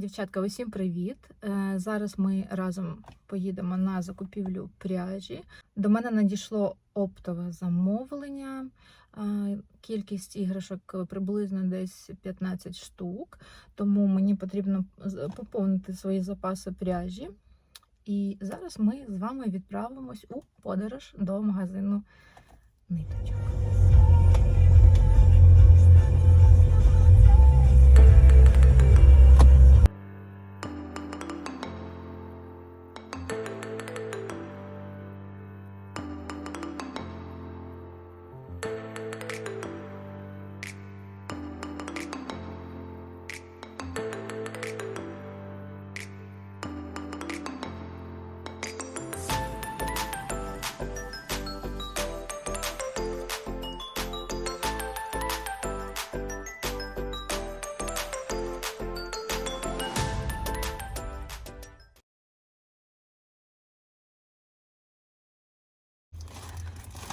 Дівчатка, усім привіт! Е, Зараз ми разом поїдемо на закупівлю пряжі. До мене надійшло оптове замовлення. Е, Кількість іграшок приблизно десь 15 штук, тому мені потрібно поповнити свої запаси пряжі. І зараз ми з вами відправимось у подорож до магазину ниточок.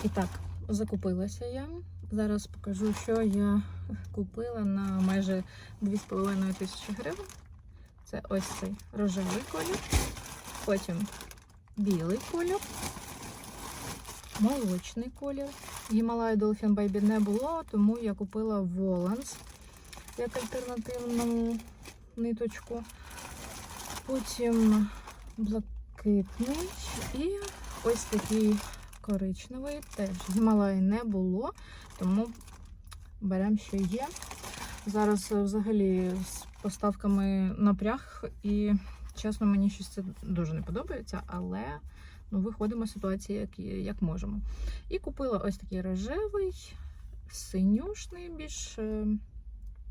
І так, закупилася я. Зараз покажу, що я купила на майже 2,5 тисячі гривень. Це ось цей рожевий колір, потім білий колір, молочний колір. Гімалаю Dolphin Baby не було, тому я купила Воланс як альтернативну ниточку. Потім блакитний і ось такий коричневий. Теж Гімалаї не було, тому беремо, що є. Зараз е, взагалі з поставками напряг, і чесно, мені щось це дуже не подобається, але ну, виходимо з ситуації, як, як можемо. І купила ось такий рожевий, синюшний, більш е,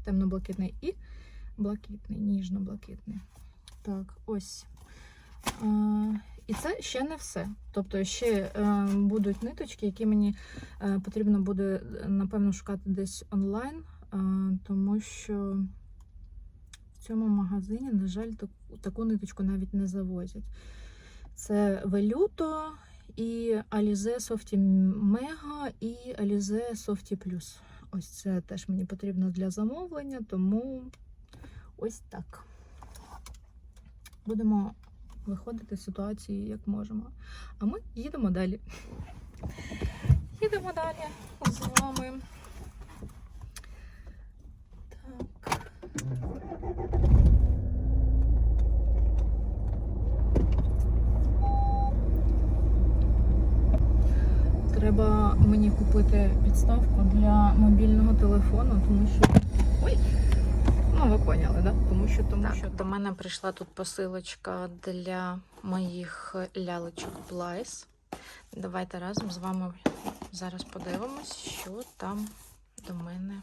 темно-блакитний і блакитний, ніжно-блакитний. Так, ось. І це ще не все. Тобто ще е, будуть ниточки, які мені е, потрібно буде, напевно, шукати десь онлайн, е, тому що в цьому магазині, на жаль, таку ниточку навіть не завозять. Це Велюто і Alize Softy Mega і Alize Softy Plus. Ось це теж мені потрібно для замовлення, тому ось так. Будемо виходити з ситуації як можемо. А ми їдемо далі. Їдемо далі з вами. Так. Треба мені купити підставку для мобільного телефону, тому що. Ну, ви поняли, да? Тому що тому що до мене прийшла тут посилочка для моїх лялечок Блайс. Давайте разом з вами зараз подивимось, що там до мене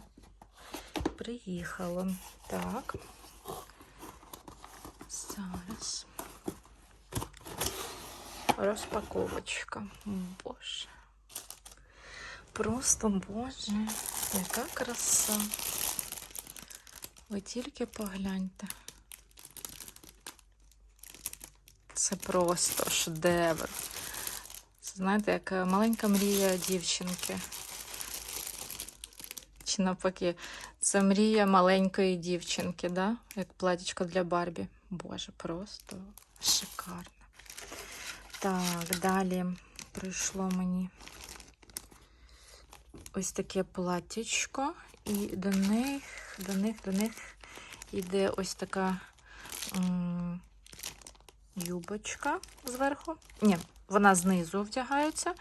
приїхало. Так. Зараз. Розпаковочка. Боже. Просто боже, яка краса. Ви тільки погляньте. Це просто шедевр. Це, знаєте, як е, маленька мрія дівчинки. Чи навпаки, це мрія маленької дівчинки, да? як платічко для Барбі. Боже, просто шикарно. Так, далі прийшло мені ось таке платтячко. І до них, до них, до них йде ось така юбочка зверху. Ні, вона знизу вдягається.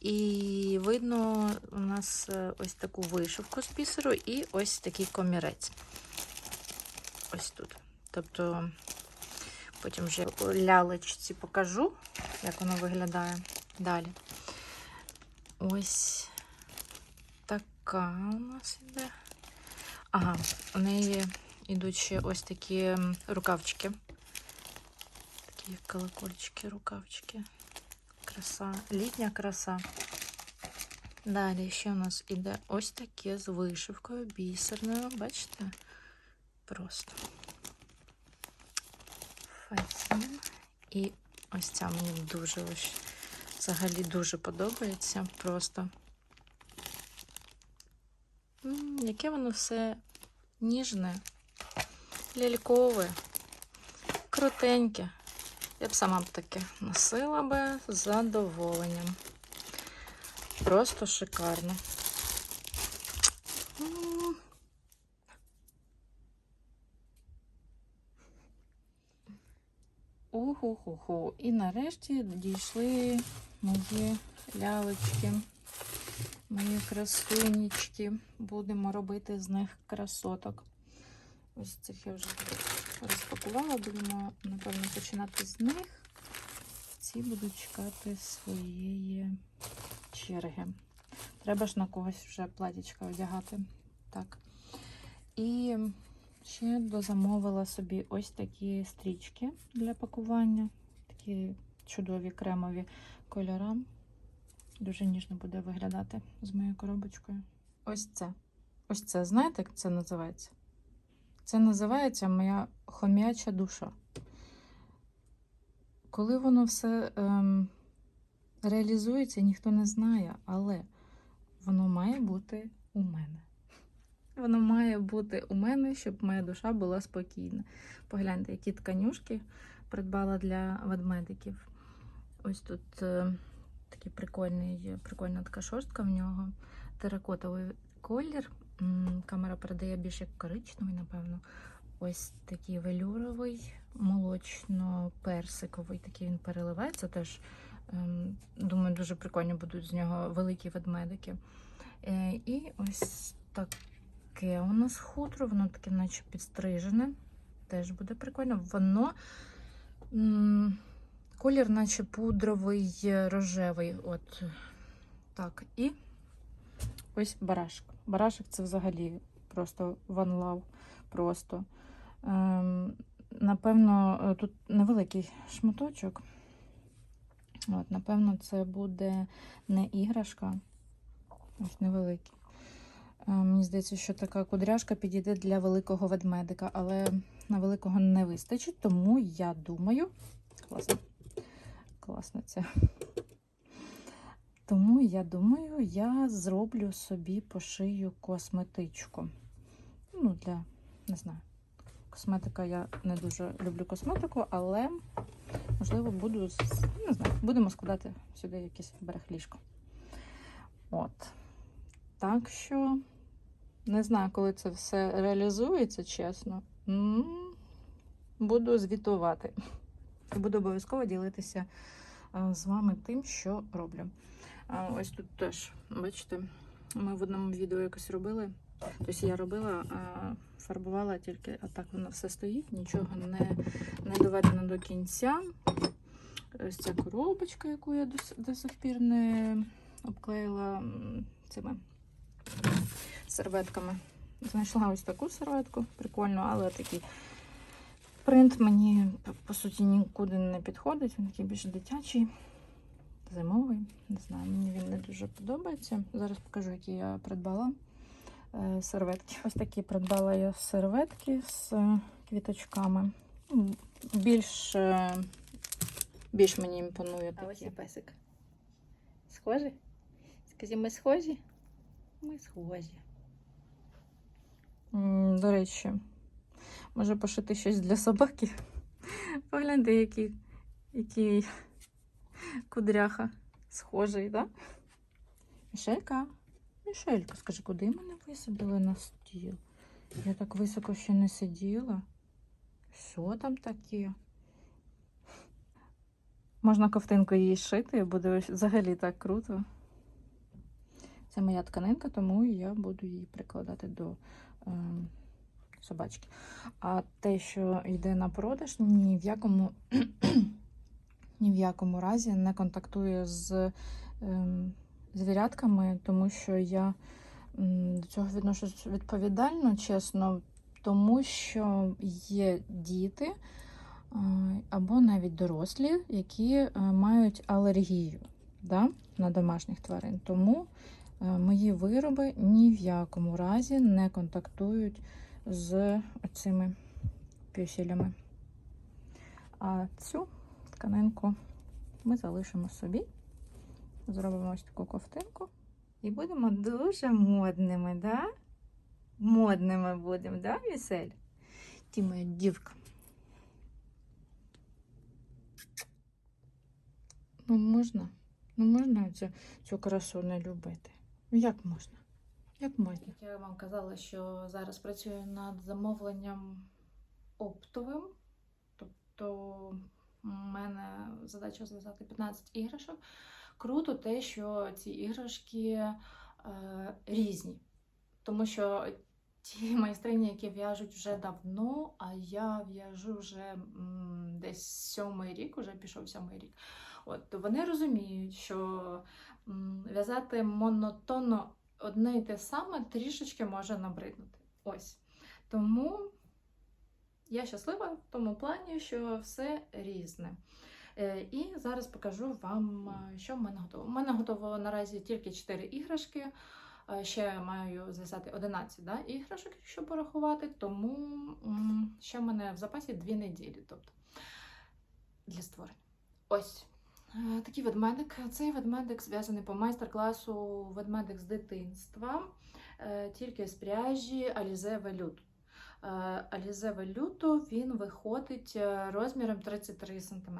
І видно у нас е, ось таку вишивку з бісеру і ось такий комірець. Ось тут. Тобто, потім вже лялечці покажу, як воно виглядає далі. Ось така у нас іде. Ага, у неї йдуть ще ось такі рукавчики. Такі як колокольчики, рукавчики. Краса, літня краса. Далі ще у нас іде ось таке з вишивкою, бісерною. Бачите? Просто фасін. І ось ця мені дуже ось взагалі дуже подобається. Просто М, яке воно все ніжне, лялькове. крутеньке. Я б сама б таке носила би з задоволенням. Просто шикарно. Уху-ху-ху. І нарешті дійшли мої лялечки, мої красунечки. Будемо робити з них красоток. Ось цих я вже розпакувала, будемо, напевно, починати з них. Ці будуть чекати своєї черги. Треба ж на когось вже платічка одягати. Так. І ще дозамовила собі ось такі стрічки для пакування. Такі чудові кремові кольора. Дуже ніжно буде виглядати з моєю коробочкою. Ось це. Ось це, знаєте, як це називається? Це називається моя хом'яча душа. Коли воно все ем, реалізується, ніхто не знає, але воно має бути у мене. Воно має бути у мене, щоб моя душа була спокійна. Погляньте, які тканюшки придбала для ведмедиків. Ось тут е, такий прикольний, прикольна така шорстка в нього. Теракотовий колір. Камера передає більш як коричневий, напевно. Ось такий велюровий, молочно-персиковий, такий він переливається. Теж, ем, думаю, дуже прикольні будуть з нього великі ведмедики. Е, І ось таке у нас хутро, воно таке, наче підстрижене. Теж буде прикольно. Воно колір, наче пудровий, е, рожевий. От так. І ось барашок. Барашок це взагалі просто one love. Просто. Ем, напевно, е, тут невеликий шматочок. От, напевно, це буде не іграшка. Ось невеликий. Е, Мені здається, що така кудряшка підійде для великого ведмедика, але на великого не вистачить, тому я думаю. Класно. Класно це. Тому я думаю, я зроблю собі пошию косметичку. Ну, для, не знаю, косметика, я не дуже люблю косметику, але, можливо, буду, не знаю, будемо складати сюди якесь берехліжко. От. Так що, не знаю, коли це все реалізується, чесно. Буду звітувати. І буду обов'язково ділитися з вами тим, що роблю. Ось тут теж, бачите, ми в одному відео якось робили. Тобто я робила, фарбувала тільки, а так воно все стоїть, нічого не, не доведено до кінця. Ось ця коробочка, яку я до, до сих пір не обклеїла цими серветками. Знайшла ось таку серветку, прикольно, але такий принт мені по- суті нікуди не підходить. Він такий більш дитячий, зимовий. Не знаю, мені він не дуже подобається. Зараз покажу, які я придбала е, серветки. Ось такі придбала я серветки з квіточками. Більш, е, більш мені імпонує А ось такі. і песик. Схожі? Скажи, ми схожі? Ми схожі. До речі, може пошити щось для собаки. Погляньте, який, який кудряха схожий? Да? Мішелька, Мішелька, скажи, куди мене висадили на стіл? Я так високо ще не сиділа. Що там таке? Можна ковтинку її шити, буде взагалі так круто. Це моя тканинка, тому я буду її прикладати до ем, собачки. А те, що йде на продаж, ні в якому, ні в якому разі не контактує з ем, звірятками, тому що я до цього відношусь відповідально, чесно, тому що є діти або навіть дорослі, які е, мають алергію да, на домашніх тварин. Тому е, мої вироби ні в якому разі не контактують з оцими пюселями. А цю тканинку ми залишимо собі, зробимо ось таку ковтинку і будемо дуже модними, да? Модними будемо, да, Вісель? Ті моя дівка. Ну можна? Ну можна цю, цю красу не любити? Ну, як можна? Як можна? Як я вам казала, що зараз працюю над замовленням оптовим. Тобто у мене задача зв'язати 15 іграшок. Круто те, що ці іграшки е, різні. Тому що ті майстрині, які в'яжуть вже давно, а я в'яжу вже м, десь сьомий рік, вже пішов сьомий рік. От, то вони розуміють, що в'язати монотонно одне й те саме трішечки може набриднути. Ось. Тому я щаслива в тому плані, що все різне. Е, І зараз покажу вам, е, що в мене готово. У мене готово наразі тільки 4 іграшки. Е, Ще маю зв'язати 11 да, іграшок, якщо порахувати, тому ще в мене в запасі 2 неділі. Тобто для створення. Ось. Е, Такий ведмедик. Цей ведмедик зв'язаний по майстер-класу ведмедик з дитинства, е, тільки з пряжі Alize Vellut. Е, Alize він виходить е, розміром 33 см.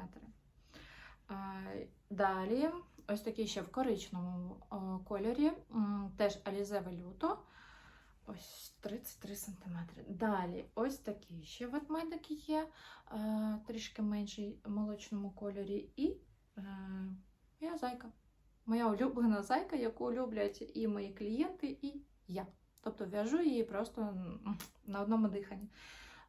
Далі, ось такий ще в коричневому е, кольорі, теж Alize Vellut. Ось 33 см. Далі, ось такий ще ведмедик є, трішки менший в молочному кольорі. І Моя зайка. Моя улюблена зайка, яку люблять і мої клієнти, і я. Тобто в'яжу її просто на одному диханні.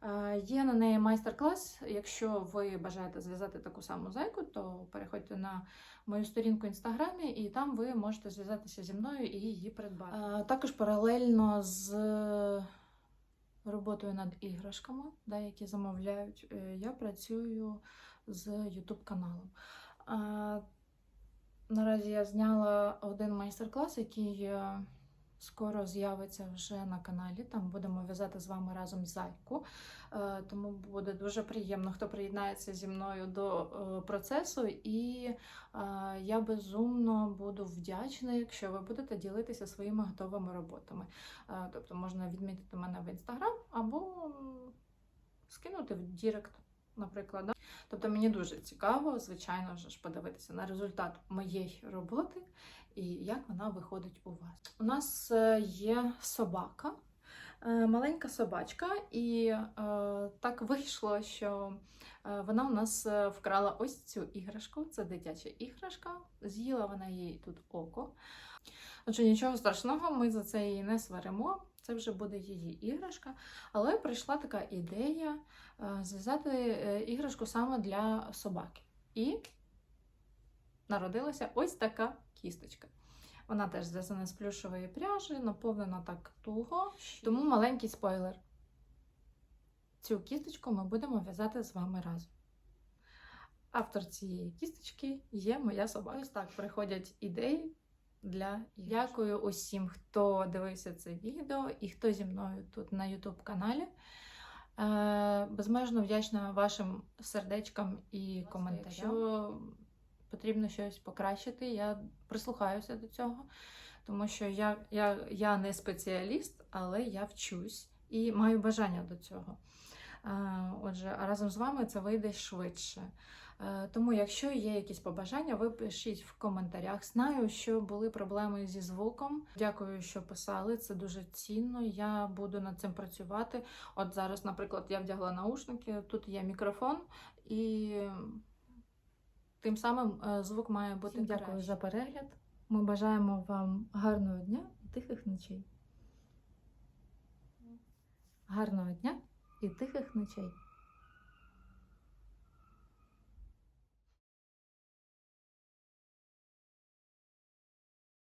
Е, Є на неї майстер-клас. Якщо ви бажаєте зв'язати таку саму зайку, то переходьте на мою сторінку в інстаграмі, і там ви можете зв'язатися зі мною і її придбати. Е, Також паралельно з роботою над іграшками, які замовляють, е, я працюю з YouTube каналом. Наразі я зняла один майстер-клас, який е, скоро з'явиться вже на каналі. Там будемо в'язати з вами разом зайку. Е, Тому буде дуже приємно, хто приєднається зі мною до е, процесу. І я безумно буду вдячна, якщо ви будете ділитися своїми готовими роботами. Тобто можна відмітити мене в інстаграм або скинути в Дірект, наприклад. да. Тобто мені дуже цікаво, звичайно ж, подивитися на результат моєї роботи і як вона виходить у вас. У нас е, є собака, е, маленька собачка, і е, так вийшло, що вона у нас вкрала ось цю іграшку. Це дитяча іграшка. З'їла вона їй тут око. Отже, нічого страшного, ми за це її не сваримо. Це вже буде її іграшка. Але прийшла така ідея е, зв'язати е, іграшку саме для собаки. І народилася ось така кісточка. Вона теж зв'язана з плюшової пряжі, наповнена так туго. Тому маленький спойлер. Цю кісточку ми будемо в'язати з вами разом. Автор цієї кісточки є моя собака. Ось так приходять ідеї для іграшок. Дякую усім, хто дивився це відео і хто зі мною тут на YouTube каналі. Е, Безмежно вдячна вашим сердечкам і коментарям. Якщо потрібно щось покращити, я прислухаюся до цього, тому що я, я, я не спеціаліст, але я вчусь і маю бажання до цього. Е, Отже, разом з вами це вийде швидше. Е, Тому, якщо є якісь побажання, ви пишіть в коментарях. Знаю, що були проблеми зі звуком. Дякую, що писали. Це дуже цінно. Я буду над цим працювати. От зараз, наприклад, я вдягла наушники, тут є мікрофон, і тим самим е, звук має бути. Всім Дякую краще. за перегляд. Ми бажаємо вам гарного дня і тихих ночей. Гарного дня і тихих ночей.